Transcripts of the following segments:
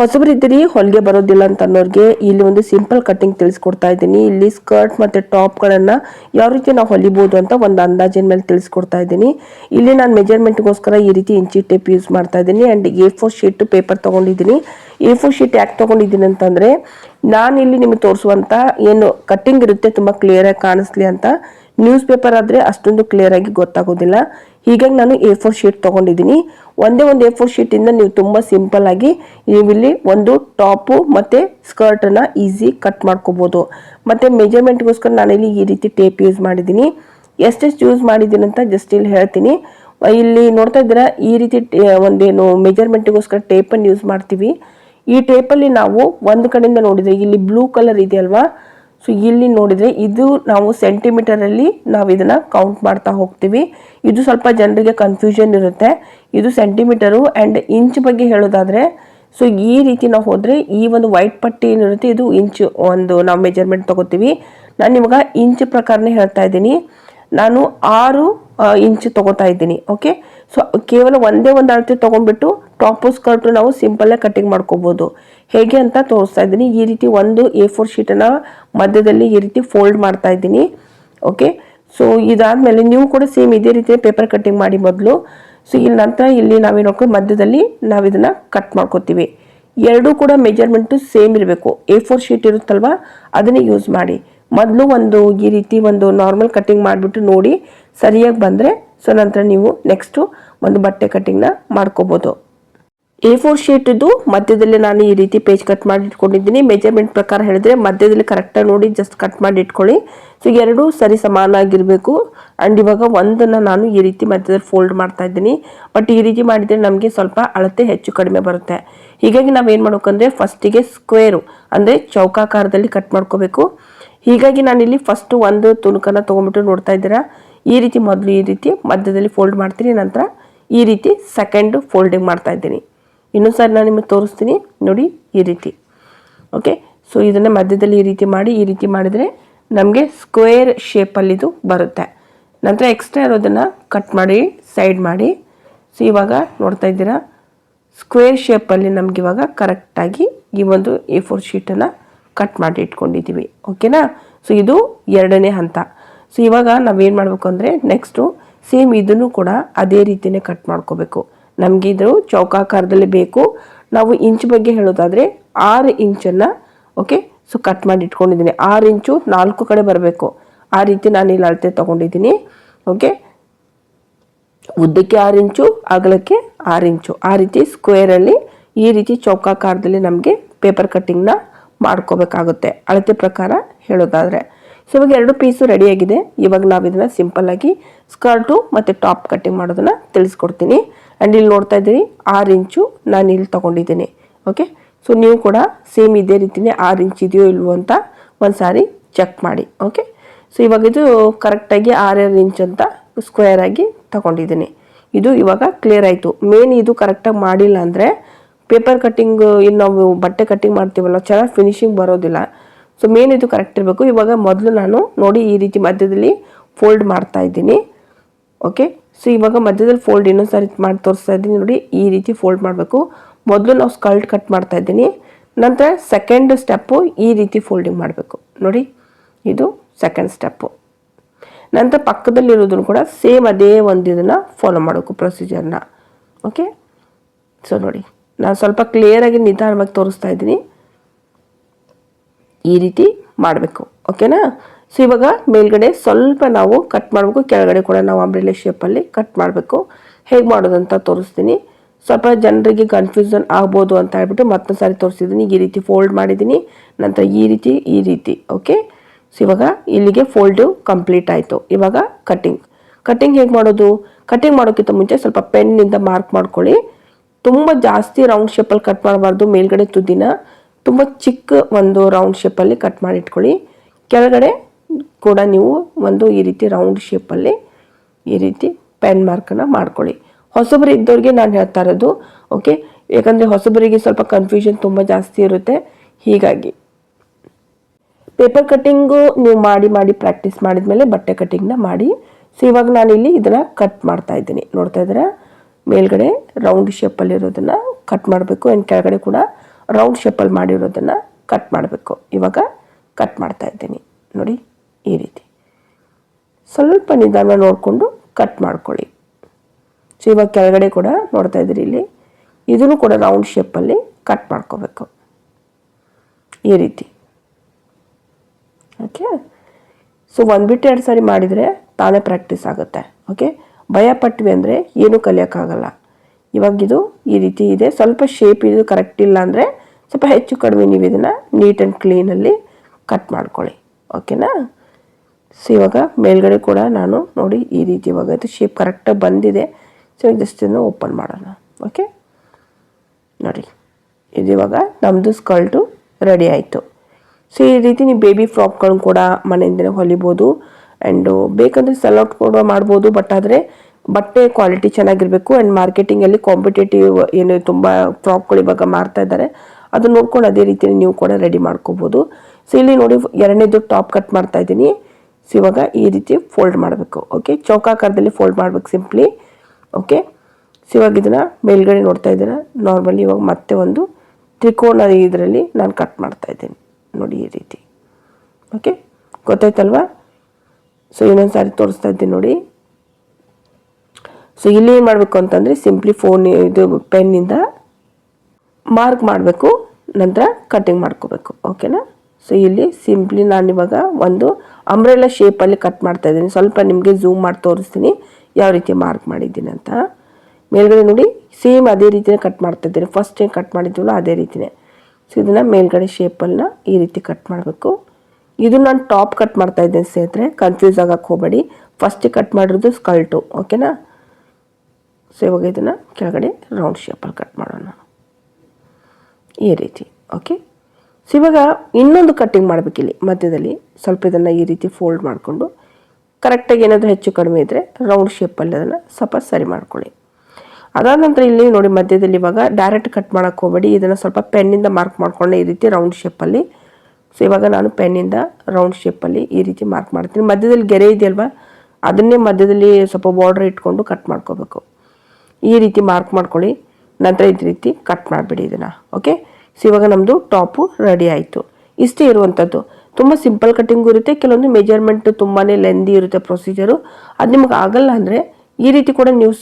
ಹೊಸಬರಿದ್ದೀರಿ ಹೊಲಿಗೆ ಬರೋದಿಲ್ಲ ಅಂತ ಅನ್ನೋರಿಗೆ ಇಲ್ಲಿ ಒಂದು ಸಿಂಪಲ್ ಕಟ್ಟಿಂಗ್ ತಿಳಿಸ್ಕೊಡ್ತಾ ಇದ್ದೀನಿ. ಇಲ್ಲಿ ಸ್ಕರ್ಟ್ ಮತ್ತು ಟಾಪ್ಗಳನ್ನು ಯಾವ ರೀತಿ ನಾವು ಹೊಲಿಬೋದು ಅಂತ ಒಂದು ಅಂದಾಜಿನ ಮೇಲೆ ತಿಳಿಸ್ಕೊಡ್ತಾ ಇದ್ದೀನಿ. ಇಲ್ಲಿ ನಾನು ಮೆಜರ್ಮೆಂಟ್ಗೋಸ್ಕರ ಈ ರೀತಿ ಇಂಚಿ ಟೇಪ್ ಯೂಸ್ ಮಾಡ್ತಾ ಇದ್ದೀನಿ and A four sheet paper ತೊಗೊಂಡಿದ್ದೀನಿ. ಎ ಫೋರ್ ಶೀಟ್ ಯಾಕೆ ತೊಗೊಂಡಿದ್ದೀನಿ ಅಂತಂದರೆ, ನಾನು ಇಲ್ಲಿ ನಿಮಗೆ ತೋರಿಸುವಂಥ ಏನು ಕಟ್ಟಿಂಗ್ ಇರುತ್ತೆ ತುಂಬ ಕ್ಲಿಯರಾಗಿ ಕಾಣಿಸ್ಲಿ ಅಂತ. ನ್ಯೂಸ್ ಪೇಪರ್ ಆದರೆ ಅಷ್ಟೊಂದು ಕ್ಲಿಯರಾಗಿ ಗೊತ್ತಾಗೋದಿಲ್ಲ. ಹೀಗಾಗಿ ನಾನು ಎ ಫೋರ್ ಶೀಟ್ ತೊಗೊಂಡಿದ್ದೀನಿ. ಒಂದೇ ಒಂದು ಎ ಫೋರ್ ಶೀಟಿಂದ ನೀವು ತುಂಬ ಸಿಂಪಲ್ ಆಗಿ ನೀವಿಲ್ಲಿ ಒಂದು ಟಾಪು ಮತ್ತು ಸ್ಕರ್ಟನ್ನು ಈಸಿ ಕಟ್ ಮಾಡ್ಕೋಬೋದು. ಮತ್ತು ಮೆಜರ್ಮೆಂಟ್ಗೋಸ್ಕರ ಇಲ್ಲಿ ಈ ರೀತಿ ಟೇಪ್ ಯೂಸ್ ಮಾಡಿದ್ದೀನಿ. ಎಷ್ಟೆಷ್ಟು ಯೂಸ್ ಮಾಡಿದ್ದೀನಿ ಅಂತ ಜಸ್ಟ್ ಇಲ್ಲಿ ಹೇಳ್ತೀನಿ. ಇಲ್ಲಿ ನೋಡ್ತಾ ಇದ್ದೀರಾ, ಈ ರೀತಿ ಒಂದೇನು ಮೆಜರ್ಮೆಂಟ್ಗೋಸ್ಕರ ಟೇಪನ್ನು ಯೂಸ್ ಮಾಡ್ತೀವಿ. ಈ ಟೇಪಲ್ಲಿ ನಾವು ಒಂದು ಕಡೆಯಿಂದ ನೋಡಿದರೆ ಇಲ್ಲಿ ಬ್ಲೂ ಕಲರ್ ಇದೆಯಲ್ವಾ ಸೊ ಇಲ್ಲಿ ನೋಡಿದರೆ ಇದು ನಾವು ಸೆಂಟಿಮೀಟರಲ್ಲಿ ನಾವು ಇದನ್ನು ಕೌಂಟ್ ಮಾಡ್ತಾ ಹೋಗ್ತೀವಿ. ಇದು ಸ್ವಲ್ಪ ಜನರಿಗೆ ಕನ್ಫ್ಯೂಷನ್ ಇರುತ್ತೆ. ಇದು ಸೆಂಟಿಮೀಟರು ಆ್ಯಂಡ್ ಇಂಚ್ ಬಗ್ಗೆ ಹೇಳೋದಾದರೆ ಸೊ ಈ ರೀತಿ ನಾವು ಹೋದರೆ ಈ ಒಂದು ವೈಟ್ ಪಟ್ಟಿ ಏನಿರುತ್ತೆ, ಇದು ಇಂಚ್ ಒಂದು ನಾವು ಮೆಜರ್ಮೆಂಟ್ ತಗೋತೀವಿ. ನಾನು ನಿಮಗೆ ಇಂಚ್ ಪ್ರಕಾರನೇ ಹೇಳ್ತಾ ಇದ್ದೀನಿ. ನಾನು ಆರು ಇಂಚ್ ತಗೋತಾ ಇದ್ದೀನಿ ಓಕೆ ಸೊ ಕೇವಲ ಒಂದೇ ಒಂದು ಅಳತೆ ತೊಗೊಂಡ್ಬಿಟ್ಟು ಟಾಪು ಸ್ಕರ್ಟು ನಾವು ಸಿಂಪಲ್ಲೇ ಕಟ್ಟಿಂಗ್ ಮಾಡ್ಕೋಬೋದು. ಹೇಗೆ ಅಂತ ತೋರಿಸ್ತಾ ಇದ್ದೀನಿ. ಈ ರೀತಿ ಒಂದು ಎ ಫೋರ್ ಶೀಟನ್ನು ಮಧ್ಯದಲ್ಲಿ ಈ ರೀತಿ ಫೋಲ್ಡ್ ಮಾಡ್ತಾ ಇದ್ದೀನಿ. ಓಕೆ ಸೊ ಇದಾದಮೇಲೆ ನೀವು ಕೂಡ ಸೇಮ್ ಇದೇ ರೀತಿ ಪೇಪರ್ ಕಟ್ಟಿಂಗ್ ಮಾಡಿ ಮೊದಲು. ಸೊ ಇಲ್ಲಿ ನಂತರ ಇಲ್ಲಿ ನಾವೇನು ಮಧ್ಯದಲ್ಲಿ ನಾವು ಇದನ್ನು ಕಟ್ ಮಾಡ್ಕೋತೀವಿ. ಎರಡೂ ಕೂಡ ಮೆಜರ್ಮೆಂಟು ಸೇಮ್ ಇರಬೇಕು. ಎ ಫೋರ್ ಶೀಟ್ ಇರುತ್ತಲ್ವಾ? ಅದನ್ನೇ ಯೂಸ್ ಮಾಡಿ. ಮೊದಲು ಒಂದು ಈ ರೀತಿ ಒಂದು ನಾರ್ಮಲ್ ಕಟ್ಟಿಂಗ್ ಮಾಡಿಬಿಟ್ಟು ನೋಡಿ. ಸರಿಯಾಗಿ ಬಂದರೆ, ಸೊ ನಂತರ ನೀವು ನೆಕ್ಸ್ಟು ಒಂದು ಬಟ್ಟೆ ಕಟ್ಟಿಂಗ್ನ ಮಾಡ್ಕೋಬೋದು. ಎ ಫೋರ್ ಶೀಟಿದ್ದು ಮಧ್ಯದಲ್ಲಿ ನಾನು ಈ ರೀತಿ ಪೇಜ್ ಕಟ್ ಮಾಡಿ ಇಟ್ಕೊಂಡಿದ್ದೀನಿ. ಮೆಜರ್ಮೆಂಟ್ ಪ್ರಕಾರ ಹೇಳಿದ್ರೆ ಮಧ್ಯದಲ್ಲಿ ಕರೆಕ್ಟಾಗಿ ನೋಡಿ ಜಸ್ಟ್ ಕಟ್ ಮಾಡಿ ಇಟ್ಕೊಳ್ಳಿ. ಸೊ ಎರಡು ಸರಿ ಸಮಾನಾಗಿರಬೇಕು ಆ್ಯಂಡ್ ಇವಾಗ ಒಂದನ್ನು ನಾನು ಈ ರೀತಿ ಮಧ್ಯದಲ್ಲಿ ಫೋಲ್ಡ್ ಮಾಡ್ತಾ ಇದ್ದೀನಿ. ಬಟ್ ಈ ರೀತಿ ಮಾಡಿದರೆ ನಮಗೆ ಸ್ವಲ್ಪ ಅಳತೆ ಹೆಚ್ಚು ಕಡಿಮೆ ಬರುತ್ತೆ. ಹೀಗಾಗಿ ನಾವೇನು ಮಾಡ್ಬೇಕಂದ್ರೆ ಫಸ್ಟಿಗೆ ಸ್ಕ್ವೇರು ಅಂದರೆ ಚೌಕಾಕಾರದಲ್ಲಿ ಕಟ್ ಮಾಡ್ಕೋಬೇಕು. ಹೀಗಾಗಿ ನಾನಿಲ್ಲಿ ಫಸ್ಟ್ ಒಂದು ತುಣುಕನ್ನು ತೊಗೊಂಬಿಟ್ಟು ನೋಡ್ತಾ ಇದ್ದೀರಾ? ಈ ರೀತಿ ಮೊದಲು ಈ ರೀತಿ ಮಧ್ಯದಲ್ಲಿ ಫೋಲ್ಡ್ ಮಾಡ್ತೀನಿ. ನಂತರ ಈ ರೀತಿ ಸೆಕೆಂಡ್ ಫೋಲ್ಡಿಂಗ್ ಮಾಡ್ತಾ ಇದ್ದೀನಿ. ಇನ್ನೊಂದು ಸಾರಿ ನಾನು ನಿಮಗೆ ತೋರಿಸ್ತೀನಿ. ನೋಡಿ, ಈ ರೀತಿ. ಓಕೆ ಸೊ ಇದನ್ನು ಮಧ್ಯದಲ್ಲಿ ಈ ರೀತಿ ಮಾಡಿ, ಈ ರೀತಿ ಮಾಡಿದರೆ ನಮಗೆ ಸ್ಕ್ವೇರ್ ಶೇಪಲ್ಲಿದು ಬರುತ್ತೆ. ನಂತರ ಎಕ್ಸ್ಟ್ರಾ ಇರೋದನ್ನು ಕಟ್ ಮಾಡಿ ಸೈಡ್ ಮಾಡಿ. ಸೊ ಇವಾಗ ನೋಡ್ತಾ ಇದ್ದೀರಾ? ಸ್ಕ್ವೇರ್ ಶೇಪಲ್ಲಿ ನಮ್ಗೆ ಇವಾಗ ಕರೆಕ್ಟಾಗಿ ಈ ಒಂದು ಎ ಫೋರ್ ಶೀಟನ್ನು ಕಟ್ ಮಾಡಿ ಇಟ್ಕೊಂಡಿದ್ದೀವಿ ಓಕೆನಾ ಸೊ ಇದು ಎರಡನೇ ಹಂತ. ಸೊ ಇವಾಗ ನಾವೇನು ಮಾಡಬೇಕು ಅಂದರೆ ನೆಕ್ಸ್ಟು ಸೇಮ್ ಇದನ್ನು ಕೂಡ ಅದೇ ರೀತಿಯೇ ಕಟ್ ಮಾಡ್ಕೋಬೇಕು. ನಮಗೆ ಇದು ಚೌಕಾಕಾರದಲ್ಲಿ ಬೇಕು. ನಾವು ಇಂಚ್ ಬಗ್ಗೆ ಹೇಳೋದಾದರೆ ಆರು ಇಂಚನ್ನು ಓಕೆ ಸೊ ಕಟ್ ಮಾಡಿ ಇಟ್ಕೊಂಡಿದ್ದೀನಿ. ಆರು ಇಂಚು ನಾಲ್ಕು ಕಡೆ ಬರಬೇಕು. ಆ ರೀತಿ ನಾನು ಇಲ್ಲಿ ಅಳತೆ ತೊಗೊಂಡಿದ್ದೀನಿ ಓಕೆ ಉದ್ದಕ್ಕೆ ಆರು ಇಂಚು, ಅಗಲಕ್ಕೆ ಆರು ಇಂಚು. ಆ ರೀತಿ ಸ್ಕ್ವೇರಲ್ಲಿ ಈ ರೀತಿ ಚೌಕಾಕಾರದಲ್ಲಿ ನಮಗೆ ಪೇಪರ್ ಕಟ್ಟಿಂಗ್ನ ಮಾಡ್ಕೋಬೇಕಾಗುತ್ತೆ. ಅಳತೆ ಪ್ರಕಾರ ಹೇಳೋದಾದರೆ. ಸೊ ಇವಾಗ ಎರಡು ಪೀಸು ರೆಡಿಯಾಗಿದೆ ಇವಾಗ ನಾವು ಇದನ್ನು ಸಿಂಪಲ್ಲಾಗಿ ಸ್ಕರ್ಟು ಮತ್ತು ಟಾಪ್ ಕಟ್ಟಿಂಗ್ ಮಾಡೋದನ್ನು ತಿಳಿಸ್ಕೊಡ್ತೀನಿ. ಆ್ಯಂಡ್ ಇಲ್ಲಿ ನೋಡ್ತಾ ಇದ್ದೀನಿ ಆರು ಇಂಚು ನಾನು ಇಲ್ಲಿ ತೊಗೊಂಡಿದ್ದೀನಿ. ಓಕೆ ಸೊ ನೀವು ಕೂಡ ಸೇಮ್ ಇದೇ ರೀತಿಯೇ ಆರು ಇಂಚ್ ಇದೆಯೋ ಇಲ್ವೋ ಅಂತ ಒಂದು ಸಾರಿ ಚೆಕ್ ಮಾಡಿ. ಓಕೆ ಸೊ ಇವಾಗ ಇದು ಕರೆಕ್ಟಾಗಿ ಆರಾರು ಇಂಚ್ ಅಂತ ಸ್ಕ್ವೇರ್ ಆಗಿ ತಗೊಂಡಿದ್ದೀನಿ. ಇದು ಇವಾಗ ಕ್ಲಿಯರ್ ಆಯಿತು. ಮೇನ್ ಇದು ಕರೆಕ್ಟಾಗಿ ಮಾಡಿಲ್ಲ ಅಂದರೆ ಪೇಪರ್ ಕಟ್ಟಿಂಗ್ ಇನ್ನು ನಾವು ಬಟ್ಟೆ ಕಟ್ಟಿಂಗ್ ಮಾಡ್ತೀವಲ್ಲ, ಚೆನ್ನಾಗಿ ಫಿನಿಶಿಂಗ್ ಬರೋದಿಲ್ಲ. ಸೊ ಮೇನ್ ಇದು ಕರೆಕ್ಟ್ ಇರಬೇಕು. ಇವಾಗ ಮೊದಲು ನಾನು ನೋಡಿ ಈ ರೀತಿ ಮಧ್ಯದಲ್ಲಿ ಫೋಲ್ಡ್ ಮಾಡ್ತಾ ಇದ್ದೀನಿ. ಓಕೆ ಸೊ ಇವಾಗ ಮಧ್ಯದಲ್ಲಿ ಫೋಲ್ಡ್ ಇನ್ನೊಂದು ಸಾರಿ ಮಾಡಿ ತೋರಿಸ್ತಾ ಇದ್ದೀನಿ. ನೋಡಿ, ಈ ರೀತಿ ಫೋಲ್ಡ್ ಮಾಡಬೇಕು. ಮೊದಲು ನಾವು ಸ್ಕಲ್ಟ್ ಕಟ್ ಮಾಡ್ತಾ ಇದ್ದೀನಿ. ನಂತರ ಸೆಕೆಂಡ್ ಸ್ಟೆಪ್ಪು ಈ ರೀತಿ ಫೋಲ್ಡಿಂಗ್ ಮಾಡಬೇಕು. ನೋಡಿ, ಇದು ಸೆಕೆಂಡ್ ಸ್ಟೆಪ್ಪು ನಂತರ ಪಕ್ಕದಲ್ಲಿರೋದನ್ನು ಕೂಡ ಸೇಮ್ ಅದೇ ಒಂದು ಇದನ್ನು ಫಾಲೋ ಮಾಡಬೇಕು ಪ್ರೊಸೀಜರ್ನ ಓಕೆ ಸೊ ನೋಡಿ, ನಾನು ಸ್ವಲ್ಪ ಕ್ಲಿಯರಾಗಿ ನಿಧಾನವಾಗಿ ತೋರಿಸ್ತಾ ಇದ್ದೀನಿ. ಈ ರೀತಿ ಮಾಡಬೇಕು ಓಕೆನಾ ಸೊ ಇವಾಗ ಮೇಲ್ಗಡೆ ಸ್ವಲ್ಪ ನಾವು ಕಟ್ ಮಾಡಬೇಕು, ಕೆಳಗಡೆ ಕೂಡ ನಾವು ಅಂಬ್ರೆಲೆ ಶೇಪಲ್ಲಿ ಕಟ್ ಮಾಡಬೇಕು. ಹೇಗೆ ಮಾಡೋದಂತ ತೋರಿಸ್ತೀನಿ. ಸ್ವಲ್ಪ ಜನರಿಗೆ ಕನ್ಫ್ಯೂಷನ್ ಆಗ್ಬೋದು ಅಂತ ಹೇಳ್ಬಿಟ್ಟು ಮತ್ತೊಂದು ಸಾರಿ ತೋರಿಸಿದ್ದೀನಿ ಈ ರೀತಿ ಫೋಲ್ಡ್ ಮಾಡಿದ್ದೀನಿ ನಂತರ ಈ ರೀತಿ ಈ ರೀತಿ ಓಕೆ ಸೊ ಇವಾಗ ಇಲ್ಲಿಗೆ ಫೋಲ್ಡು ಕಂಪ್ಲೀಟ್ ಆಯಿತು. ಇವಾಗ ಕಟ್ಟಿಂಗ್ ಕಟ್ಟಿಂಗ್ ಹೇಗೆ ಮಾಡೋದು? ಕಟ್ಟಿಂಗ್ ಮಾಡೋಕ್ಕಿಂತ ಮುಂಚೆ ಸ್ವಲ್ಪ ಪೆನ್ನಿಂದ ಮಾರ್ಕ್ ಮಾಡ್ಕೊಳ್ಳಿ. ತುಂಬ ಜಾಸ್ತಿ ರೌಂಡ್ ಶೇಪಲ್ಲಿ ಕಟ್ ಮಾಡಬಾರ್ದು. ಮೇಲ್ಗಡೆ ತುದಿನ. ತುಂಬ ಚಿಕ್ಕ ಒಂದು ರೌಂಡ್ ಶೇಪಲ್ಲಿ ಕಟ್ ಮಾಡಿ ಇಟ್ಕೊಳ್ಳಿ ಕೆಳಗಡೆ ಕೂಡ ನೀವು ಒಂದು ಈ ರೀತಿ ರೌಂಡ್ ಶೇಪಲ್ಲಿ ಈ ರೀತಿ ಪೆನ್ ಮಾರ್ಕನ್ನು ಮಾಡ್ಕೊಳ್ಳಿ. ಹೊಸಬರು ಇದ್ದವ್ರಿಗೆ ನಾನು ಹೇಳ್ತಾ ಇರೋದು ಓಕೆ ಯಾಕಂದರೆ ಹೊಸಬರಿಗೆ ಸ್ವಲ್ಪ ಕನ್ಫ್ಯೂಷನ್ ತುಂಬ ಜಾಸ್ತಿ ಇರುತ್ತೆ. ಹೀಗಾಗಿ ಪೇಪರ್ ಕಟ್ಟಿಂಗು ನೀವು ಮಾಡಿ ಮಾಡಿ ಪ್ರಾಕ್ಟೀಸ್ ಮಾಡಿದ್ಮೇಲೆ ಬಟ್ಟೆ ಕಟ್ಟಿಂಗ್ನ ಮಾಡಿ. ಸೊ ಇವಾಗ ನಾನಿಲ್ಲಿ ಇದನ್ನು ಕಟ್ ಮಾಡ್ತಾ ಇದ್ದೀನಿ. ನೋಡ್ತಾ ಇದ್ದೀರಾ? ಮೇಲ್ಗಡೆ ರೌಂಡ್ ಶೇಪಲ್ಲಿರೋದನ್ನು ಕಟ್ ಮಾಡಬೇಕು. ಆ್ಯಂಡ್ ಕೆಳಗಡೆ ಕೂಡ ರೌಂಡ್ ಶೇಪಲ್ಲಿ ಮಾಡಿರೋದನ್ನು ಕಟ್ ಮಾಡಬೇಕು. ಇವಾಗ ಕಟ್ ಮಾಡ್ತಾ ಇದ್ದೀನಿ. ನೋಡಿ, ಈ ರೀತಿ. ಸ್ವಲ್ಪ ನಿಧಾನ ನೋಡಿಕೊಂಡು ಕಟ್ ಮಾಡ್ಕೊಳ್ಳಿ. ಸೊ ಇವಾಗ ಕೆಳಗಡೆ ಕೂಡ ನೋಡ್ತಾ ಇದ್ದೀರಿ ಇಲ್ಲಿ. ಇದನ್ನು ಕೂಡ ರೌಂಡ್ ಶೇಪಲ್ಲಿ ಕಟ್ ಮಾಡ್ಕೋಬೇಕು. ಈ ರೀತಿ. ಓಕೆ ಸೊ ಒಂದು ಬಿಟ್ಟು ಎರಡು ಸಾರಿ ಮಾಡಿದರೆ ತಾನೇ ಪ್ರಾಕ್ಟೀಸ್ ಆಗುತ್ತೆ. ಓಕೆ ಭಯ ಪಟ್ವಿ ಅಂದರೆ ಏನೂ ಕಲಿಯೋಕ್ಕಾಗಲ್ಲ. ಇವಾಗಿದು ಈ ರೀತಿ ಇದೆ. ಸ್ವಲ್ಪ ಶೇಪ್ ಇದು ಕರೆಕ್ಟ್ ಇಲ್ಲ ಅಂದರೆ ಸ್ವಲ್ಪ ಹೆಚ್ಚು ಕಡಿಮೆ ನೀವು ಇದನ್ನು ನೀಟ್ ಆ್ಯಂಡ್ ಕ್ಲೀನಲ್ಲಿ ಕಟ್ ಮಾಡ್ಕೊಳ್ಳಿ. ಓಕೆನಾ ಸೊ ಇವಾಗ ಮೇಲ್ಗಡೆ ಕೂಡ ನಾನು ನೋಡಿ ಈ ರೀತಿ ಇವಾಗ ಇದು ಶೇಪ್ ಕರೆಕ್ಟಾಗಿ ಬಂದಿದೆ. ಸೊ ಜಸ್ಟ್ ಇದನ್ನು ಓಪನ್ ಮಾಡೋಣ. ಓಕೆ ನೋಡಿ. ಇದು ಇವಾಗ ನಮ್ಮದು ಸ್ಕರ್ಟು ರೆಡಿ ಆಯಿತು. ಸೊ ಈ ರೀತಿ ನೀವು ಬೇಬಿ ಫ್ರಾಕ್ಗಳನ್ನು ಕೂಡ ಮನೆಯಿಂದಲೇ ಹೊಲಿಬೋದು. ಆ್ಯಂಡು ಬೇಕಂದರೆ ಸೆಲೌಟ್ ಕೂಡ ಮಾಡ್ಬೋದು. ಬಟ್ ಆದರೆ ಬಟ್ಟೆ ಕ್ವಾಲಿಟಿ ಚೆನ್ನಾಗಿರಬೇಕು. ಆ್ಯಂಡ್ ಮಾರ್ಕೆಟಿಂಗಲ್ಲಿ ಕಾಂಪಿಟೇಟಿವ್ ಏನು ತುಂಬ ಫ್ರಾಕ್ಗಳು ಇವಾಗ ಮಾರ್ತಾ ಇದ್ದಾರೆ. ಅದನ್ನ ನೋಡ್ಕೊಂಡು ಅದೇ ರೀತಿ ನೀವು ಕೂಡ ರೆಡಿ ಮಾಡ್ಕೋಬೋದು. ಸೊ ಇಲ್ಲಿ ನೋಡಿ ಎರಡನೇದು ಟಾಪ್ ಕಟ್ ಮಾಡ್ತಾ ಇದ್ದೀನಿ. ಸೊ ಇವಾಗ ಈ ರೀತಿ ಫೋಲ್ಡ್ ಮಾಡಬೇಕು. ಓಕೆ ಚೌಕಾಕಾರದಲ್ಲಿ ಫೋಲ್ಡ್ ಮಾಡಬೇಕು ಸಿಂಪ್ಲಿ ಓಕೆ ಸೊ ಇವಾಗ ಇದನ್ನು ಮೇಲ್ಗಡೆ ನೋಡ್ತಾ ಇದ್ದೀರಾ? ನಾರ್ಮಲಿ ಇವಾಗ ಮತ್ತೆ ಒಂದು ತ್ರಿಕೋನ ಇದರಲ್ಲಿ ನಾನು ಕಟ್ ಮಾಡ್ತಾ ಇದ್ದೀನಿ. ನೋಡಿ ಈ ರೀತಿ. ಓಕೆ ಗೊತ್ತಾಯ್ತಲ್ವಾ? ಸೊ ಇನ್ನೊಂದು ಸಾರಿ ತೋರಿಸ್ತಾ ಇದ್ದೀನಿ ನೋಡಿ. ಸೊ ಇಲ್ಲಿ ಏನು ಮಾಡಬೇಕು ಅಂತಂದರೆ ಸಿಂಪ್ಲಿ ಫೋನ್ ಇದು ಪೆನ್ನಿಂದ ಮಾರ್ಕ್ ಮಾಡಬೇಕು, ನಂತರ ಕಟ್ಟಿಂಗ್ ಮಾಡ್ಕೋಬೇಕು ಓಕೆನಾ ಸೊ ಇಲ್ಲಿ ಸಿಂಪ್ಲಿ ಇವಾಗ ಒಂದು ಅಂಬ್ರೆಲ್ಲ ಶೇಪಲ್ಲಿ ಕಟ್ ಮಾಡ್ತಾ ಇದ್ದೀನಿ. ಸ್ವಲ್ಪ ನಿಮಗೆ ಝೂಮ್ ಮಾಡಿ ತೋರಿಸ್ತೀನಿ ಯಾವ ರೀತಿ ಮಾರ್ಕ್ ಮಾಡಿದ್ದೀನಿ ಅಂತ. ಮೇಲ್ಗಡೆ ನೋಡಿ ಸೇಮ್ ಅದೇ ರೀತಿಯೇ ಕಟ್ ಮಾಡ್ತಾ ಇದ್ದೀನಿ. ಫಸ್ಟ್ ಏನು ಕಟ್ ಮಾಡಿದ್ದೀವಲ್ಲ ಅದೇ ರೀತಿಯೇ ಸೊ ಇದನ್ನು ಮೇಲ್ಗಡೆ ಶೇಪನ್ನು ಈ ರೀತಿ ಕಟ್ ಮಾಡಬೇಕು. ಇದು ನಾನು ಟಾಪ್ ಕಟ್ ಮಾಡ್ತಾ ಇದ್ದೇನೆ ಸ್ನೇಹಿತರೆ ಕನ್ಫ್ಯೂಸ್ ಆಗಕ್ಕೆ ಹೋಗಬೇಡಿ. ಫಸ್ಟ್ ಕಟ್ ಮಾಡಿರೋದು ಸ್ಕಲ್ಟು ಓಕೆನಾ ಸೊ ಇವಾಗ ಇದನ್ನು ಕೆಳಗಡೆ ರೌಂಡ್ ಶೇಪಲ್ಲಿ ಕಟ್ ಮಾಡೋಣ. ಈ ರೀತಿ ಓಕೆ ಸೊ ಇವಾಗ ಇನ್ನೊಂದು ಕಟ್ಟಿಂಗ್ ಮಾಡಬೇಕಿಲ್ಲಿ ಮಧ್ಯದಲ್ಲಿ ಸ್ವಲ್ಪ ಇದನ್ನು ಈ ರೀತಿ ಫೋಲ್ಡ್ ಮಾಡಿಕೊಂಡು ಕರೆಕ್ಟಾಗಿ ಏನಾದರೂ ಹೆಚ್ಚು ಕಡಿಮೆ ಇದ್ದರೆ ರೌಂಡ್ ಶೇಪಲ್ಲಿ ಅದನ್ನು ಸ್ವಲ್ಪ ಸರಿ ಮಾಡ್ಕೊಳ್ಳಿ. ಅದಾದ ನಂತರ ಇಲ್ಲಿ ನೋಡಿ ಮಧ್ಯದಲ್ಲಿ ಇವಾಗ ಡೈರೆಕ್ಟ್ ಕಟ್ ಮಾಡೋಕ್ಕೆ ಹೋಗಬೇಡಿ. ಇದನ್ನು ಸ್ವಲ್ಪ ಪೆನ್ನಿಂದ ಮಾರ್ಕ್ ಮಾಡ್ಕೊಂಡು ಈ ರೀತಿ ರೌಂಡ್ ಶೇಪಲ್ಲಿ ಸೊ ಇವಾಗ ನಾನು ಪೆನ್ನಿಂದ ರೌಂಡ್ ಶೇಪಲ್ಲಿ ಈ ರೀತಿ ಮಾರ್ಕ್ ಮಾಡ್ತೀನಿ. ಮಧ್ಯದಲ್ಲಿ ಗೆರೆ ಇದೆಯಲ್ವ? ಅದನ್ನೇ ಮಧ್ಯದಲ್ಲಿ ಸ್ವಲ್ಪ ಬಾರ್ಡ್ರ್ ಇಟ್ಕೊಂಡು ಕಟ್ ಮಾಡ್ಕೋಬೇಕು. ಈ ರೀತಿ ಮಾರ್ಕ್ ಮಾಡ್ಕೊಳ್ಳಿ. ನಂತರ ಇದೇ ರೀತಿ ಕಟ್ ಮಾಡಿಬಿಡಿ ಇದನ್ನು ಓಕೆ ಸೊ ಇವಾಗ ನಮ್ಮದು ಟಾಪು ರೆಡಿ ಆಯಿತು. ಇಷ್ಟೇ ಇರುವಂಥದ್ದು ತುಂಬ ಸಿಂಪಲ್ ಕಟ್ಟಿಂಗು ಇರುತ್ತೆ. ಕೆಲವೊಂದು ಮೆಜರ್ಮೆಂಟ್ ತುಂಬಾ ಲೆಂದಿ ಇರುತ್ತೆ ಪ್ರೊಸೀಜರು ಅದು ನಿಮಗೆ ಆಗಲ್ಲ ಅಂದರೆ ಈ ರೀತಿ ಕೂಡ ನೀವು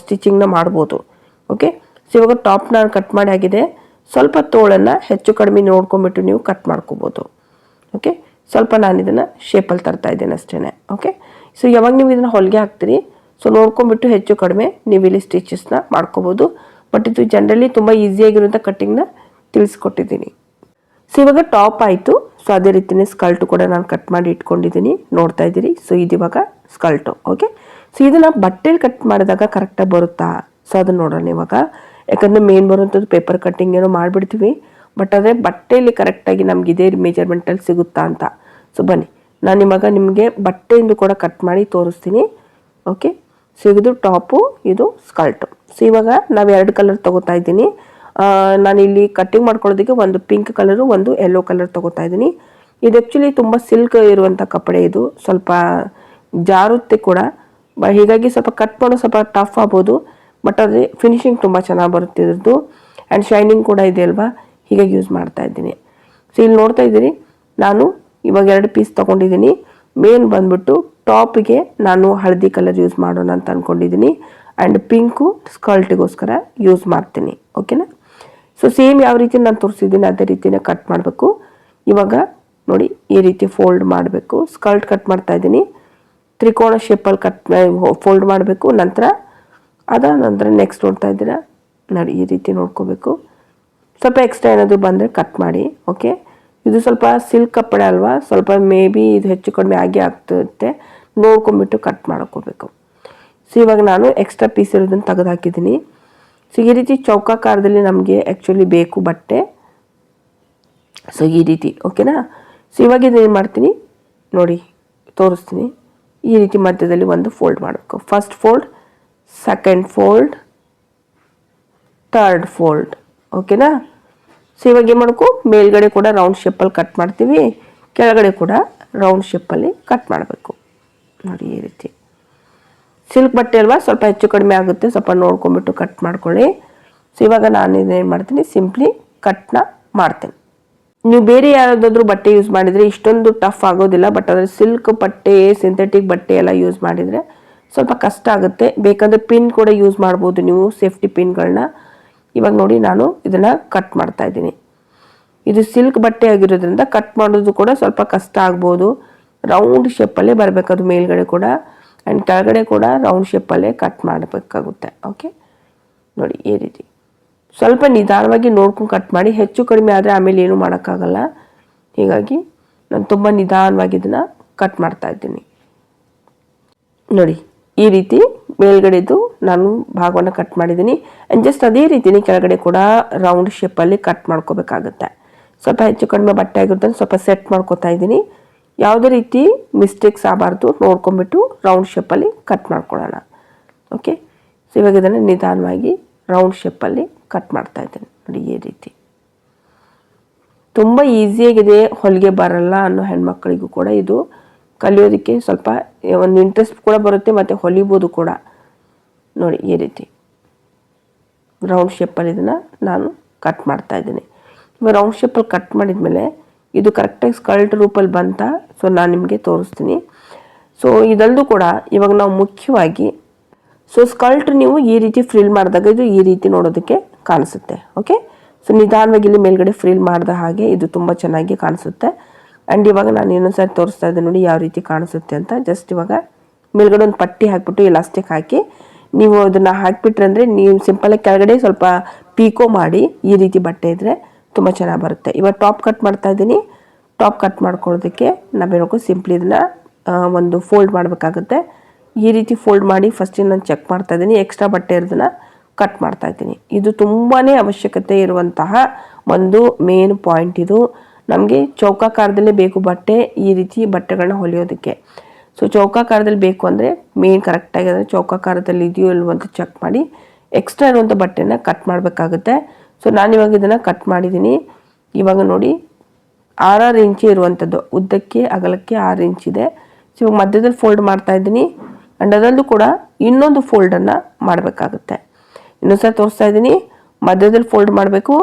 ಸ್ಟಿಚಿಂಗ್ನ ಮಾಡ್ಬೋದು. ಓಕೆ ಸೊ ಇವಾಗ ಟಾಪ್ ನಾನು ಕಟ್ ಮಾಡಿ ಆಗಿದೆ. ಸ್ವಲ್ಪ ತೋಳನ್ನು ಹೆಚ್ಚು ಕಡಿಮೆ ನೋಡ್ಕೊಂಬಿಟ್ಟು ನೀವು ಕಟ್ ಮಾಡ್ಕೋಬೋದು. ಓಕೆ ಸ್ವಲ್ಪ ನಾನು ಇದನ್ನು ಶೇಪಲ್ಲಿ ತರ್ತಾ ಇದ್ದೇನೆ ಅಷ್ಟೇ ಓಕೆ ಸೊ ಯಾವಾಗ ನೀವು ಇದನ್ನು ಹೊಲಿಗೆ ಹಾಕ್ತೀರಿ. ಸೊ ನೋಡ್ಕೊಂಬಿಟ್ಟು ಹೆಚ್ಚು ಕಡಿಮೆ ನೀವು ಇಲ್ಲಿ ಸ್ಟಿಚಸ್ನ ಮಾಡ್ಕೋಬೋದು. ಬಟ್ ಇದು ಜನರಲಿ ತುಂಬ ಈಸಿಯಾಗಿರುವಂಥ ಕಟ್ಟಿಂಗ್ನ ತಿಳಿಸ್ಕೊಟ್ಟಿದ್ದೀನಿ. ಸೊ ಇವಾಗ ಟಾಪ್ ಆಯಿತು. ಸೊ ಅದೇ ರೀತಿಯೇ ಸ್ಕಲ್ಟು ಕೂಡ ನಾನು ಕಟ್ ಮಾಡಿ ಇಟ್ಕೊಂಡಿದ್ದೀನಿ. ನೋಡ್ತಾ ಇದ್ದೀರಿ? ಸೊ ಇದು ಇವಾಗ ಸ್ಕಲ್ಟು ಓಕೆ ಸೊ ಇದನ್ನು ಬಟ್ಟೆಲಿ ಕಟ್ ಮಾಡಿದಾಗ ಕರೆಕ್ಟಾಗಿ ಬರುತ್ತಾ? ಸೊ ಅದನ್ನು ನೋಡೋಣ ಇವಾಗ. ಯಾಕಂದರೆ ಮೇನ್ ಬರುವಂಥದ್ದು ಪೇಪರ್ ಕಟ್ಟಿಂಗ್ ಏನೋ ಮಾಡಿಬಿಡ್ತೀವಿ. ಬಟ್ ಆದರೆ ಬಟ್ಟೆಯಲ್ಲಿ ಕರೆಕ್ಟಾಗಿ ನಮ್ಗೆ ಇದೇ ಮೆಜರ್ಮೆಂಟಲ್ಲಿ ಸಿಗುತ್ತಾ ಅಂತ. ಸೊ ಬನ್ನಿ. ನಾನು ಇವಾಗ ನಿಮಗೆ ಬಟ್ಟೆಯಿಂದ ಕೂಡ ಕಟ್ ಮಾಡಿ ತೋರಿಸ್ತೀನಿ. ಓಕೆ ಸೊ ಇದು ಟಾಪು ಇದು ಸ್ಕಲ್ಟು ಸೊ ಇವಾಗ ನಾವು ಎರಡು ಕಲರ್ ತೊಗೋತಾ ಇದ್ದೀನಿ. ನಾನು ಇಲ್ಲಿ ಕಟ್ಟಿಂಗ್ ಮಾಡ್ಕೊಳ್ಳೋದಕ್ಕೆ ಒಂದು ಪಿಂಕ್ ಕಲರು ಒಂದು ಯೆಲ್ಲೋ ಕಲರ್ ತೊಗೋತಾ ಇದ್ದೀನಿ. ಇದು ಆ್ಯಕ್ಚುಲಿ ತುಂಬ ಸಿಲ್ಕ್ ಇರುವಂಥ ಕಪಡೆ ಇದು. ಸ್ವಲ್ಪ ಜಾರುತ್ತೆ ಕೂಡ. ಬ, ಹೀಗಾಗಿ ಸ್ವಲ್ಪ ಕಟ್ ಮಾಡೋ ಸ್ವಲ್ಪ ಟಫ್ ಆಗ್ಬೋದು. ಬಟ್ ಅದೇ ಫಿನಿಶಿಂಗ್ ತುಂಬ ಚೆನ್ನಾಗಿ ಬರುತ್ತೆ ಇದ್ರದ್ದು. ಆ್ಯಂಡ್ ಶೈನಿಂಗ್ ಕೂಡ ಇದೆ ಅಲ್ವಾ? ಹೀಗಾಗಿ ಯೂಸ್ ಮಾಡ್ತಾ ಇದ್ದೀನಿ. ಸೊ ಇಲ್ಲಿ ನೋಡ್ತಾ ಇದ್ದೀನಿ ನಾನು ಇವಾಗ ಎರಡು ಪೀಸ್ ತೊಗೊಂಡಿದ್ದೀನಿ. ಮೇನ್ ಬಂದ್ಬಿಟ್ಟು ಟಾಪಿಗೆ ನಾನು ಹಳದಿ ಕಲರ್ ಯೂಸ್ ಮಾಡೋಣ ಅಂತ ಅಂದ್ಕೊಂಡಿದ್ದೀನಿ ಆ್ಯಂಡ್ ಪಿಂಕು ಸ್ಕರ್ಟಿಗೋಸ್ಕರ ಯೂಸ್ ಮಾಡ್ತೀನಿ. ಓಕೆನಾ ಸೊ ಸೇಮ್ ಯಾವ ರೀತಿ ನಾನು ತೋರಿಸಿದ್ದೀನಿ, ಅದೇ ರೀತಿನೇ ಕಟ್ ಮಾಡಬೇಕು. ಇವಾಗ ನೋಡಿ, ಈ ರೀತಿ ಫೋಲ್ಡ್ ಮಾಡಬೇಕು. ಸ್ಕರ್ಟ್ ಕಟ್ ಮಾಡ್ತಾ ಇದ್ದೀನಿ. ತ್ರಿಕೋಣ ಶೇಪಲ್ಲಿ ಕಟ್ ಫೋಲ್ಡ್ ಮಾಡಬೇಕು. ನಂತರ ಅದ ನಂತರ ನೆಕ್ಸ್ಟ್ ನೋಡ್ತಾ ಇದ್ದೀರಾ? ನೋಡಿ, ಈ ರೀತಿ ನೋಡ್ಕೋಬೇಕು. ಸ್ವಲ್ಪ ಎಕ್ಸ್ಟ್ರಾ ಏನಾದರೂ ಬಂದರೆ ಕಟ್ ಮಾಡಿ ಓಕೆ ಇದು ಸ್ವಲ್ಪ ಸಿಲ್ಕ್ ಕಪ್ಪಡೆ ಅಲ್ವಾ? ಸ್ವಲ್ಪ ಮೇ ಬಿ ಇದು ಹೆಚ್ಚು ಕಡಿಮೆ ಆಗಿ ಆಗ್ತಿರುತ್ತೆ ನೋಡ್ಕೊಂಬಿಟ್ಟು ಕಟ್ ಮಾಡ್ಕೋಬೇಕು. ಸೊ ಇವಾಗ ನಾನು ಎಕ್ಸ್ಟ್ರಾ ಪೀಸ್ ಇರೋದನ್ನು ತೆಗೆದು ಹಾಕಿದ್ದೀನಿ. ಸೊ ಈ ರೀತಿ ಚೌಕಾಕಾರದಲ್ಲಿ ನಮಗೆ ಆ್ಯಕ್ಚುಲಿ ಬೇಕು ಬಟ್ಟೆ. ಸೊ ಈ ರೀತಿ ಓಕೆನಾ ಸೊ ಇವಾಗ ಏನು ಮಾಡ್ತೀನಿ? ನೋಡಿ, ತೋರಿಸ್ತೀನಿ. ಈ ರೀತಿ ಮಧ್ಯದಲ್ಲಿ ಒಂದು ಫೋಲ್ಡ್ ಮಾಡಬೇಕು. First fold second fold third fold ಓಕೆನಾ ಸೊ ಇವಾಗ ಏನು ಮಾಡಬೇಕು? ಮೇಲ್ಗಡೆ ಕೂಡ ರೌಂಡ್ ಶೇಪಲ್ಲಿ ಕಟ್ ಮಾಡ್ತೀವಿ. ಕೆಳಗಡೆ ಕೂಡ ರೌಂಡ್ ಶೇಪಲ್ಲಿ ಕಟ್ ಮಾಡಬೇಕು. ನೋಡಿ, ಈ ರೀತಿ. ಸಿಲ್ಕ್ ಬಟ್ಟೆ ಅಲ್ವಾ? ಸ್ವಲ್ಪ ಹೆಚ್ಚು ಕಡಿಮೆ ಆಗುತ್ತೆ. ಸ್ವಲ್ಪ ನೋಡ್ಕೊಂಬಿಟ್ಟು ಕಟ್ ಮಾಡ್ಕೊಳ್ಳಿ. ಸೊ ಇವಾಗ ನಾನು ಇದೇನು ಮಾಡ್ತೀನಿ? ಸಿಂಪ್ಲಿ ಕಟ್ನ ಮಾಡ್ತೀನಿ. ನೀವು ಬೇರೆ ಯಾವುದಾದ್ರೂ ಬಟ್ಟೆ ಯೂಸ್ ಮಾಡಿದರೆ ಇಷ್ಟೊಂದು ಟಫ್ ಆಗೋದಿಲ್ಲ. ಬಟ್ ಅದ್ರ ಸಿಲ್ಕ್ ಬಟ್ಟೆ ಸಿಂಥೆಟಿಕ್ ಬಟ್ಟೆ ಎಲ್ಲ ಯೂಸ್ ಮಾಡಿದರೆ ಸ್ವಲ್ಪ ಕಷ್ಟ ಆಗುತ್ತೆ. ಬೇಕಂದರೆ ಪಿನ್ ಕೂಡ ಯೂಸ್ ಮಾಡ್ಬೋದು ನೀವು ಸೇಫ್ಟಿ ಪಿನ್ಗಳನ್ನ ಇವಾಗ ನೋಡಿ ನಾನು ಇದನ್ನು ಕಟ್ ಮಾಡ್ತಾ ಇದ್ದೀನಿ. ಇದು ಸಿಲ್ಕ್ ಬಟ್ಟೆ ಆಗಿರೋದ್ರಿಂದ ಕಟ್ ಮಾಡೋದು ಕೂಡ ಸ್ವಲ್ಪ ಕಷ್ಟ ಆಗ್ಬೋದು. ರೌಂಡ್ ಶೇಪಲ್ಲೇ ಬರಬೇಕು ಅದು ಮೇಲ್ಗಡೆ ಕೂಡ. ಆ್ಯಂಡ್ ಕೆಳಗಡೆ ಕೂಡ ರೌಂಡ್ ಶೇಪಲ್ಲೇ ಕಟ್ ಮಾಡಬೇಕಾಗುತ್ತೆ. ಓಕೆ ನೋಡಿ, ಈ ರೀತಿ. ಸ್ವಲ್ಪ ನಿಧಾನವಾಗಿ ನೋಡ್ಕೊಂಡು ಕಟ್ ಮಾಡಿ, ಹೆಚ್ಚು ಕಡಿಮೆ ಆದರೆ ಆಮೇಲೆ ಏನೂ ಮಾಡೋಕ್ಕಾಗಲ್ಲ. ಹೀಗಾಗಿ ನಾನು ತುಂಬ ನಿಧಾನವಾಗಿ ಇದನ್ನು ಕಟ್ ಮಾಡ್ತಾ ಇದ್ದೀನಿ. ನೋಡಿ, ಈ ರೀತಿ ಮೇಲ್ಗಡೆದು ನಾನು ಭಾಗವನ್ನು ಕಟ್ ಮಾಡಿದ್ದೀನಿ. ಆ್ಯಂಡ್ ಜಸ್ಟ್ ಅದೇ ರೀತಿನೇ ಕೆಳಗಡೆ ಕೂಡ ರೌಂಡ್ ಶೇಪಲ್ಲಿ ಕಟ್ ಮಾಡ್ಕೋಬೇಕಾಗುತ್ತೆ. ಸ್ವಲ್ಪ ಹೆಚ್ಚು ಕಡಿಮೆ ಬಟ್ಟೆ ಆಗಿರುತ್ತೆ ಸ್ವಲ್ಪ ಸೆಟ್ ಮಾಡ್ಕೋತಾ ಇದ್ದೀನಿ. ಯಾವುದೇ ರೀತಿ ಮಿಸ್ಟೇಕ್ಸ್ ಆಗಬಾರ್ದು. ನೋಡ್ಕೊಂಬಿಟ್ಟು ರೌಂಡ್ ಶೇಪಲ್ಲಿ ಕಟ್ ಮಾಡ್ಕೊಳ್ಳೋಣ. ಓಕೆ ಸೊ ಇವಾಗ ಇದನ್ನು ನಿಧಾನವಾಗಿ ರೌಂಡ್ ಶೇಪಲ್ಲಿ ಕಟ್ ಮಾಡ್ತಾ ಇದ್ದೀನಿ. ನೋಡಿ, ಈ ರೀತಿ. ತುಂಬ ಈಸಿಯಾಗಿದೆ ಹೊಲಿಗೆ ಬರಲ್ಲ ಅನ್ನೋ ಹೆಣ್ಮಕ್ಳಿಗೂ ಕೂಡ ಇದು ಕಲಿಯೋದಕ್ಕೆ ಸ್ವಲ್ಪ ಒಂದು ಇಂಟ್ರೆಸ್ಟ್ ಕೂಡ ಬರುತ್ತೆ, ಮತ್ತು ಹೊಲಿಬೋದು ಕೂಡ. ನೋಡಿ, ಈ ರೀತಿ. ರೌಂಡ್ ಶೇಪಲ್ಲಿ ಇದನ್ನು ನಾನು ಕಟ್ ಮಾಡ್ತಾ ಇದ್ದೀನಿ. ಇವಾಗ ರೌಂಡ್ ಶೇಪಲ್ಲಿ ಕಟ್ ಮಾಡಿದ ಮೇಲೆ ಇದು ಕರೆಕ್ಟಾಗಿ ಸ್ಕಲ್ಟ್ ರೂಪಲ್ಲಿ ಬಂತ ಸೊ ನಾನು ನಿಮಗೆ ತೋರಿಸ್ತೀನಿ. ಸೊ ಇದಲ್ಲದು ಕೂಡ ಇವಾಗ ನಾವು ಮುಖ್ಯವಾಗಿ ಸೊ ಸ್ಕಲ್ಟ್ ನೀವು ಈ ರೀತಿ ಫ್ರಿಲ್ ಮಾಡಿದಾಗ ಇದು ಈ ರೀತಿ ನೋಡೋದಕ್ಕೆ ಕಾಣಿಸುತ್ತೆ. ಓಕೆ ಸೊ ನಿಧಾನವಾಗಿ ಇಲ್ಲಿ ಮೇಲ್ಗಡೆ ಫ್ರಿಲ್ ಮಾಡಿದ ಹಾಗೆ ಇದು ತುಂಬ ಚೆನ್ನಾಗಿ ಕಾಣಿಸುತ್ತೆ. ಆ್ಯಂಡ್ ಇವಾಗ ನಾನು ಇನ್ನೊಂದು ಸಾರಿ ತೋರಿಸ್ತಾ ಇದ್ದೆ ನೋಡಿ ಯಾವ ರೀತಿ ಕಾಣಿಸುತ್ತೆ ಅಂತ. ಜಸ್ಟ್ ಇವಾಗ ಮೇಲ್ಗಡೆ ಒಂದು ಪಟ್ಟಿ ಹಾಕಿಬಿಟ್ಟು ಇಲಾಸ್ಟಿಕ್ ಹಾಕಿ ನೀವು ಅದನ್ನು ಹಾಕಿಬಿಟ್ರೆ ಅಂದರೆ ನೀವು ಸಿಂಪಲಾಗಿ ಕೆಳಗಡೆ ಸ್ವಲ್ಪ ಪೀಕೋ ಮಾಡಿ ಈ ರೀತಿ ಬಟ್ಟೆ ಇದ್ದರೆ ತುಂಬ ಚೆನ್ನಾಗಿ ಬರುತ್ತೆ. ಇವಾಗ ಟಾಪ್ ಕಟ್ ಮಾಡ್ತಾ ಇದ್ದೀನಿ. ಟಾಪ್ ಕಟ್ ಮಾಡ್ಕೊಳ್ಳೋದಕ್ಕೆ ನಾವೇನಕ್ಕೂ ಸಿಂಪ್ಲಿ ಇದನ್ನು ಒಂದು ಫೋಲ್ಡ್ ಮಾಡಬೇಕಾಗುತ್ತೆ. ಈ ರೀತಿ ಫೋಲ್ಡ್ ಮಾಡಿ ಫಸ್ಟಿಗೆ ನಾನು ಚೆಕ್ ಮಾಡ್ತಾ ಇದ್ದೀನಿ. ಎಕ್ಸ್ಟ್ರಾ ಬಟ್ಟೆ ಇರೋದನ್ನು ಕಟ್ ಮಾಡ್ತಾ ಇದ್ದೀನಿ. ಇದು ತುಂಬಾ ಅವಶ್ಯಕತೆ ಇರುವಂತಹ ಒಂದು ಮೇನ್ ಪಾಯಿಂಟ್ ಇದು. ನಮಗೆ ಚೌಕಾಕಾರದಲ್ಲೇ ಬೇಕು ಬಟ್ಟೆ, ಈ ರೀತಿ ಬಟ್ಟೆಗಳನ್ನ ಹೊಲಿಯೋದಕ್ಕೆ. ಸೊ, ಚೌಕಾಕಾರದಲ್ಲಿ ಬೇಕು ಅಂದರೆ ಮೇನ್ ಕರೆಕ್ಟಾಗಿ ಅಂದರೆ ಚೌಕಾಕಾರದಲ್ಲಿ ಇದೆಯೋ ಇಲ್ವೋ ಅಂತ ಚೆಕ್ ಮಾಡಿ ಎಕ್ಸ್ಟ್ರಾ ಇರುವಂಥ ಬಟ್ಟೆನ ಕಟ್ ಮಾಡಬೇಕಾಗುತ್ತೆ. ಸೊ, ನಾನು ಇವಾಗ ಇದನ್ನು ಕಟ್ ಮಾಡಿದ್ದೀನಿ. ಇವಾಗ ನೋಡಿ ಆರಾರು ಇಂಚು ಇರುವಂಥದ್ದು ಉದ್ದಕ್ಕೆ, ಅಗಲಕ್ಕೆ ಆರು ಇಂಚಿದೆ ಸೊ ಇವಾಗ ಮಧ್ಯದಲ್ಲಿ ಫೋಲ್ಡ್ ಮಾಡ್ತಾ ಇದ್ದೀನಿ. ಆ್ಯಂಡ್ ಅದರಲ್ಲೂ ಕೂಡ ಇನ್ನೊಂದು ಫೋಲ್ಡನ್ನು ಮಾಡಬೇಕಾಗುತ್ತೆ. ಇನ್ನೊಂದು ಸಲ ತೋರಿಸ್ತಾ ಇದ್ದೀನಿ. ಮಧ್ಯದಲ್ಲಿ ಫೋಲ್ಡ್ ಮಾಡಬೇಕು.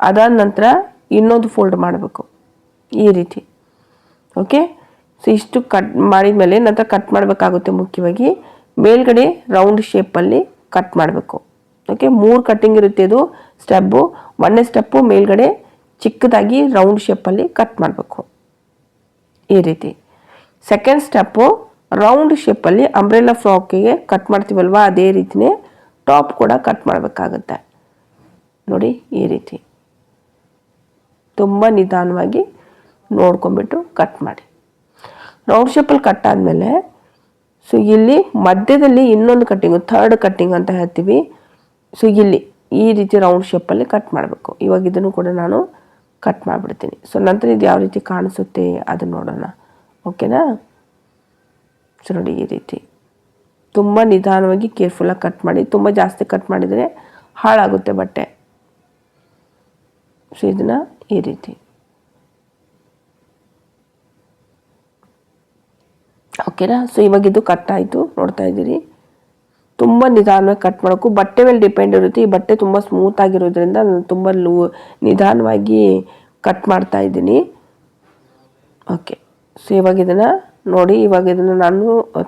ಅದಾದ ನಂತರ ಇನ್ನೊಂದು ಫೋಲ್ಡ್ ಮಾಡಬೇಕು. ಈ ರೀತಿ. ಓಕೆ ಸೊ ಇಷ್ಟು ಕಟ್ ಮಾಡಿದ ಮೇಲೆ ನಂತರ ಕಟ್ ಮಾಡಬೇಕಾಗುತ್ತೆ ಮುಖ್ಯವಾಗಿ. ಮೇಲ್ಗಡೆ ರೌಂಡ್ ಶೇಪಲ್ಲಿ ಕಟ್ ಮಾಡಬೇಕು. ಓಕೆ ಮೂರು ಕಟ್ಟಿಂಗ್ ಇರುತ್ತೆ ಇದು. ಸ್ಟೆಪ್ಪು ಒಂದನೇ ಸ್ಟೆಪ್ಪು ಮೇಲ್ಗಡೆ ಚಿಕ್ಕದಾಗಿ ರೌಂಡ್ ಶೇಪಲ್ಲಿ ಕಟ್ ಮಾಡಬೇಕು. ಈ ರೀತಿ. ಸೆಕೆಂಡ್ ಸ್ಟೆಪ್ಪು ರೌಂಡ್ ಶೇಪಲ್ಲಿ ಅಂಬ್ರೆಲಾ ಫ್ರಾಕಿಗೆ ಕಟ್ ಮಾಡ್ತೀವಲ್ವ? ಅದೇ ರೀತಿಯೇ ಟಾಪ್ ಕೂಡ ಕಟ್ ಮಾಡಬೇಕಾಗುತ್ತೆ. ನೋಡಿ, ಈ ರೀತಿ. ತುಂಬ ನಿಧಾನವಾಗಿ ನೋಡ್ಕೊಂಬಿಟ್ಟು ಕಟ್ ಮಾಡಿ. ರೌಂಡ್ ಶೇಪಲ್ಲಿ ಕಟ್ ಆದಮೇಲೆ ಸೊ ಇಲ್ಲಿ ಮಧ್ಯದಲ್ಲಿ ಇನ್ನೊಂದು ಕಟ್ಟಿಂಗು ಥರ್ಡ್ ಕಟ್ಟಿಂಗ್ ಅಂತ ಹೇಳ್ತೀವಿ. ಸೊ ಇಲ್ಲಿ ಈ ರೀತಿ ರೌಂಡ್ ಶೇಪಲ್ಲಿ ಕಟ್ ಮಾಡಬೇಕು. ಇವಾಗ ಇದನ್ನು ಕೂಡ ನಾನು ಕಟ್ ಮಾಡಿಬಿಡ್ತೀನಿ. ಸೊ ನಂತರ ಇದು ಯಾವ ರೀತಿ ಕಾಣಿಸುತ್ತೆ ಅದನ್ನು ನೋಡೋಣ. ಓಕೆನಾ ಸೊ ನೋಡಿ ಈ ರೀತಿ. ತುಂಬ ನಿಧಾನವಾಗಿ ಕೇರ್ಫುಲ್ಲಾಗಿ ಕಟ್ ಮಾಡಿ, ತುಂಬ ಜಾಸ್ತಿ ಕಟ್ ಮಾಡಿದರೆ ಹಾಳಾಗುತ್ತೆ ಬಟ್ಟೆ. ಸೊ ಇದನ್ನ ಈ ರೀತಿ. ಓಕೆನಾ ಸೊ ಇವಾಗಿದ್ದು ಕಟ್ ಆಯಿತು, ನೋಡ್ತಾ ಇದ್ದೀರಿ. ತುಂಬ ನಿಧಾನವಾಗಿ ಕಟ್ ಮಾಡೋಕ್ಕೂ ಬಟ್ಟೆ ಮೇಲೆ ಡಿಪೆಂಡ್ ಇರುತ್ತೆ. ಈ ಬಟ್ಟೆ ತುಂಬ ಸ್ಮೂತ್ ಆಗಿರೋದ್ರಿಂದ ನಾನು ತುಂಬ ಲೂ, ನಿಧಾನವಾಗಿ ಕಟ್ ಮಾಡ್ತಾ ಇದ್ದೀನಿ. ಓಕೆ ಸೊ ಇವಾಗ ಇದನ್ನು ನೋಡಿ, ಇವಾಗ ಇದನ್ನು ನಾನು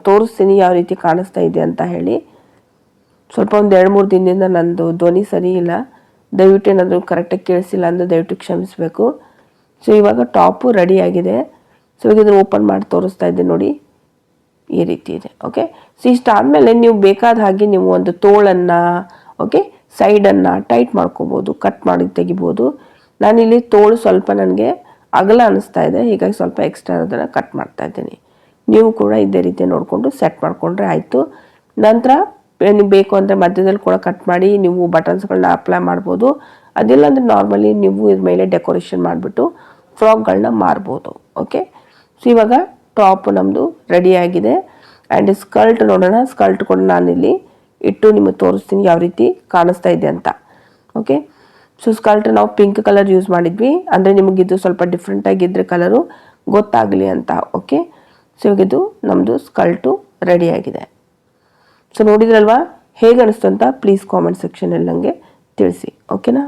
ತೋರಿಸ್ತೀನಿ ಯಾವ ರೀತಿ ಕಾಣಿಸ್ತಾ ಇದೆ ಅಂತ ಹೇಳಿ. ಸ್ವಲ್ಪ ಒಂದು ಎರಡು ಮೂರು ದಿನದಿಂದ ನನ್ನದು ಧ್ವನಿ ಸರಿ ಇಲ್ಲ. ದಯವಿಟ್ಟು ಏನಾದರೂ ಕರೆಕ್ಟಾಗಿ ಕೇಳಿಸಿಲ್ಲ ಅಂದರೆ ದಯವಿಟ್ಟು ಕ್ಷಮಿಸಬೇಕು. ಸೊ ಇವಾಗ ಟಾಪು ರೆಡಿ ಆಗಿದೆ. ಸೊ ಇವಾಗ ಇದನ್ನು ಓಪನ್ ಮಾಡಿ ತೋರಿಸ್ತಾ ಇದ್ದೆ ನೋಡಿ. ಈ ರೀತಿ ಇದೆ ಓಕೆ ಸೊ ಇಷ್ಟಾದಮೇಲೆ ನೀವು ಬೇಕಾದ ಹಾಗೆ ನೀವು ಒಂದು ತೋಳನ್ನು ಓಕೆ ಸೈಡನ್ನು ಟೈಟ್ ಮಾಡ್ಕೋಬೋದು ಕಟ್ ಮಾಡಿ ತೆಗಿಬೋದು. ನಾನಿಲ್ಲಿ ತೋಳು ಸ್ವಲ್ಪ ನನಗೆ ಅಗಲ ಅನ್ನಿಸ್ತಾ ಇದೆ, ಹೀಗಾಗಿ ಸ್ವಲ್ಪ ಎಕ್ಸ್ಟ್ರಾ ಅದನ್ನು ಕಟ್ ಮಾಡ್ತಾ ಇದ್ದೀನಿ. ನೀವು ಕೂಡ ಇದೇ ರೀತಿ ನೋಡಿಕೊಂಡು ಸೆಟ್ ಮಾಡಿಕೊಂಡ್ರೆ ಆಯಿತು. ನಂತರ, ನಿಮ್ಗೆ ಬೇಕು ಅಂದರೆ ಮಧ್ಯದಲ್ಲಿ ಕೂಡ ಕಟ್ ಮಾಡಿ, ನೀವು ಬಟನ್ಸ್ಗಳನ್ನ ಅಪ್ಲೈ ಮಾಡ್ಬೋದು. ಅದಿಲ್ಲ ಅಂದರೆ ನಾರ್ಮಲಿ ನೀವು ಇದ್ರ ಮೇಲೆ ಡೆಕೋರೇಷನ್ ಮಾಡಿಬಿಟ್ಟು ಫ್ರಾಕ್ಗಳನ್ನ ಮಾರ್ಬೋದು ಓಕೆ ಸೊ ಇವಾಗ ಟಾಪ್ ನಮ್ಮದು ರೆಡಿಯಾಗಿದೆ ಆ್ಯಂಡ್ ಸ್ಕರ್ಟ್ ನೋಡೋಣ ಸ್ಕರ್ಟ್ ಕೂಡ ನಾನಿಲ್ಲಿ ಇಟ್ಟು ನಿಮಗೆ ತೋರಿಸ್ತೀನಿ ಯಾವ ರೀತಿ ಕಾಣಿಸ್ತಾ ಇದೆ ಅಂತ. ಓಕೆ ಸೊ ಸ್ಕರ್ಟ್ ನಾವು ಪಿಂಕ್ ಕಲರ್ ಯೂಸ್ ಮಾಡಿದ್ವಿ. ಅಂದರೆ ನಿಮಗಿದು ಸ್ವಲ್ಪ ಡಿಫ್ರೆಂಟಾಗಿದ್ದರೆ ಕಲರು ಗೊತ್ತಾಗಲಿ ಅಂತ. ಓಕೆ ಸೊ ಇವಾಗಿದು ನಮ್ಮದು ಸ್ಕಲ್ಟು ರೆಡಿಯಾಗಿದೆ ಸೊ ನೋಡಿದ್ರಲ್ವಾ? ಹೇಗೆ ಅನಿಸ್ತು ಅಂತ ಪ್ಲೀಸ್ ಕಾಮೆಂಟ್ ಸೆಕ್ಷನಲ್ಲಿ ನನಗೆ ತಿಳಿಸಿ. ಓಕೆನಾ